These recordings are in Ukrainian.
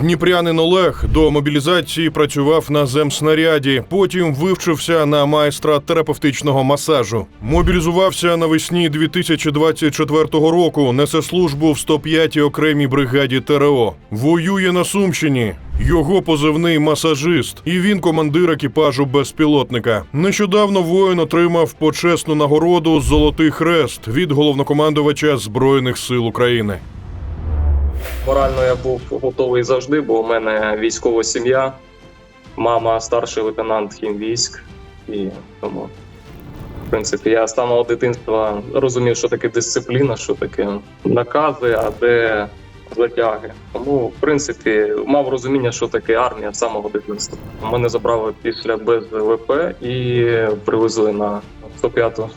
Дніпрянин Олег до мобілізації працював на земснаряді. Потім вивчився на майстра терапевтичного масажу. Мобілізувався навесні 2024 року. Несе службу в 105-й окремій бригаді ТРО. Воює на Сумщині. Його позивний масажист, і він командир екіпажу безпілотника. Нещодавно воїн отримав почесну нагороду Золотий хрест від головнокомандувача Збройних сил України. Морально я був готовий завжди, бо у мене військова сім'я, мама старший лейтенант хімвійськ, і тому, в принципі, я з самого дитинства розумів, що таке дисципліна, що таке накази, а де затяги. Тому, в принципі, мав розуміння, що таке армія з самого дитинства. Мене забрали після без ВП і привезли на 105-ту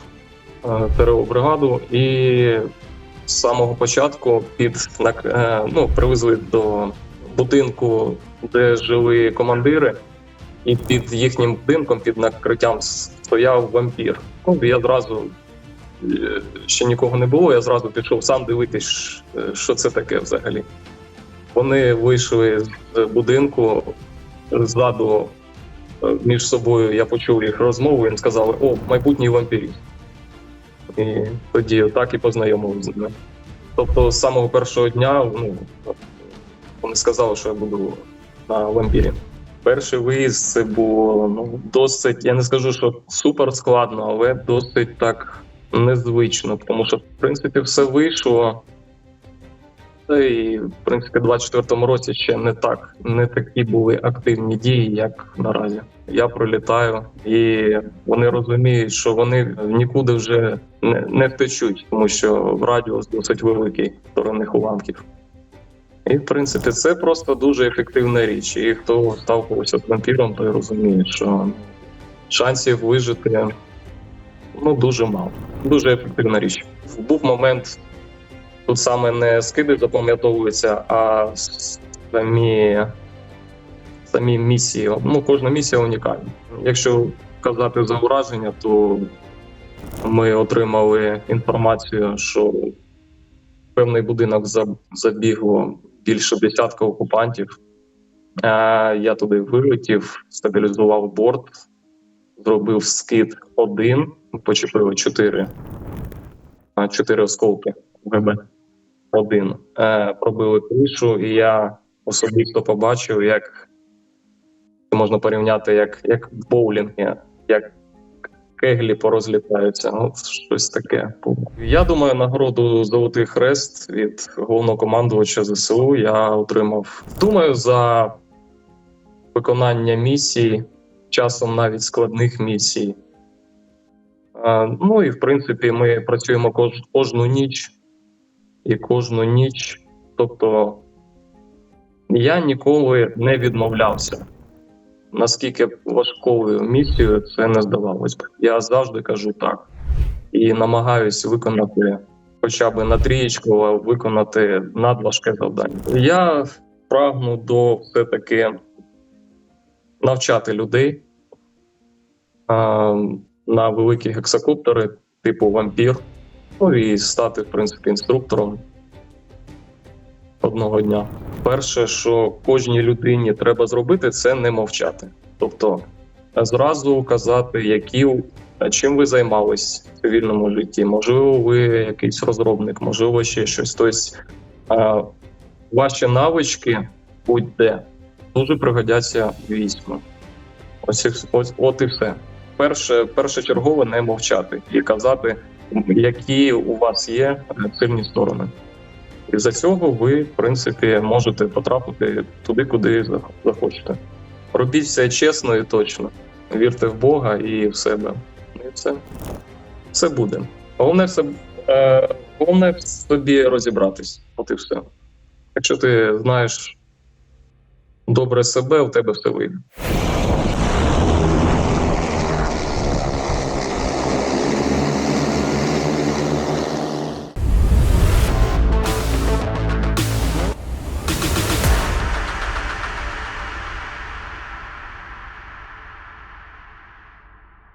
е, ТРО бригаду. І з самого початку під е, ну, привезли до будинку, де жили командири, і під їхнім будинком, під накриттям стояв вампір. Ну, я зразу е, ще нікого не було, я зразу пішов сам дивитись, е, що це таке взагалі. Вони вийшли з будинку ззаду між собою. Я почув їх розмову, їм сказали: о, майбутній вампіріст. І тоді так і познайомилися з ними. Тобто з самого першого дня ну, вони сказали, що я буду на вампірі. Перший виїзд це було ну, досить, я не скажу, що супер складно, але досить так незвично, тому що, в принципі, все вийшло. І, в принципі, 24-му році ще не так, не такі були активні дії, як наразі. Я пролітаю, і вони розуміють, що вони нікуди вже не, не втечуть, тому що радіус досить великий стороних уламків. І, в принципі, це просто дуже ефективна річ. І хто сталкувався з вампіром, той розуміє, що шансів вижити ну, дуже мало. Дуже ефективна річ. Був момент, тут саме не скиди запам'ятовуються, а самі, самі місії. Ну, кожна місія унікальна. Якщо казати за ураження, то ми отримали інформацію, що певний будинок забігло більше десятка окупантів. Е, Я туди вилетів, стабілізував борт, зробив скид один, почепили чотири, а, чотири осколки ГБ. Один. Е, Пробили кришу, і я особисто побачив, як можна порівняти як, як в як кеглі порозлітаються. Ну, щось таке. Я думаю, нагороду Золотий Хрест від головнокомандувача ЗСУ я отримав. Думаю, за виконання місій, часом навіть складних місій. А, Ну і в принципі, ми працюємо кож, кожну ніч і кожну ніч. Тобто я ніколи не відмовлявся наскільки важкою місією це не здавалось. Я завжди кажу так і намагаюся виконати хоча б на трієчку, виконати надважке завдання. Я прагну до все-таки навчати людей а, на великі гексакоптери, типу вампір, ну і стати, в принципі, інструктором одного дня. Перше, що кожній людині треба зробити, це не мовчати. Тобто зразу казати, які чим ви займались в цивільному житті. Можливо, ви якийсь розробник, можливо, ще щось. Тобто ваші навички будь-де дуже пригодяться війську. Ось, ось от і все. Перше, першочергово не мовчати і казати, які у вас є е, сильні сторони. І за цього ви, в принципі, можете потрапити туди, куди захочете. Робіть все чесно і точно. Вірте в Бога і в себе. І все. Все буде. Головне, все, е, головне в собі розібратись. От і все. Якщо ти знаєш добре себе, у тебе все вийде.